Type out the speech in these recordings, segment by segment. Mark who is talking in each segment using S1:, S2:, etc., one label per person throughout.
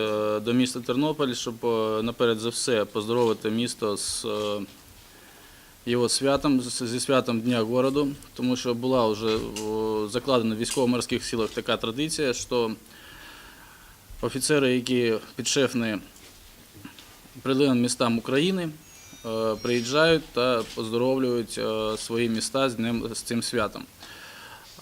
S1: е, до міста Тернопіль, щоб е, наперед за все поздоровити місто з е, його святом, зі святом Дня городу, тому що була вже закладена в військово-морських силах така традиція, що офіцери, які підшефні прилинним містам України, приїжджають та поздоровлюють свої міста з, днем, з цим святом.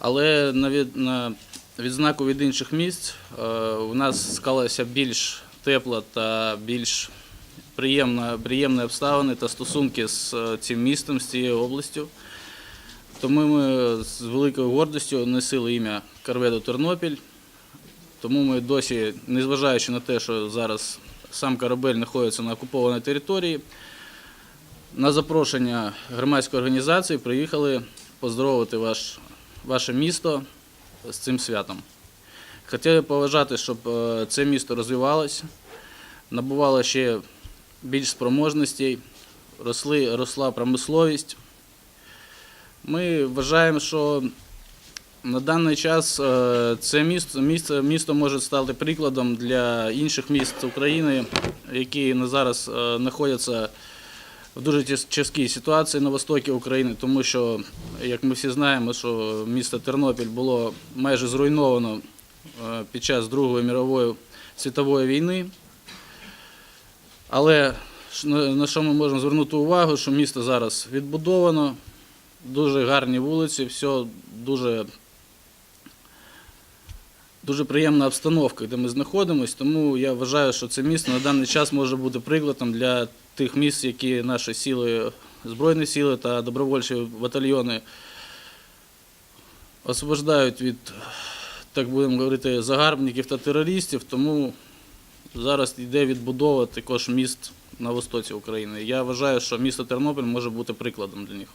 S1: Але на, від, на відзнаку від інших місць е, у нас склалася більш тепла та більш приємна, приємні обставини та стосунки з е, цим містом, з цією областю. Тому ми з великою гордістю носили ім'я Карведу Тернопіль. Тому ми досі, незважаючи на те, що зараз сам корабель знаходиться на окупованій території, на запрошення громадської організації приїхали поздоровити ваш, ваше місто з цим святом. Хотіли поважати, щоб е, це місто розвивалося, набувало ще більш спроможностей, росли, росла промисловість. Ми вважаємо, що на даний час е, це місто, місто, місто може стати прикладом для інших міст України, які на зараз е, знаходяться в дуже тяж- тяжкій ситуації на востокі України, тому що, як ми всі знаємо, що місто Тернопіль було майже зруйновано е, під час Другої мірової світової війни. Але на що ми можемо звернути увагу, що місто зараз відбудовано, дуже гарні вулиці, все дуже, дуже приємна обстановка, де ми знаходимося. Тому я вважаю, що це місто на даний час може бути прикладом для тих міст, які наші сили, Збройні сили та добровольчі батальйони освобождають від, так будемо говорити, загарбників та терористів. Тому зараз йде відбудова також міст на востоці України. Я вважаю, що місто Тернопіль може бути прикладом для них.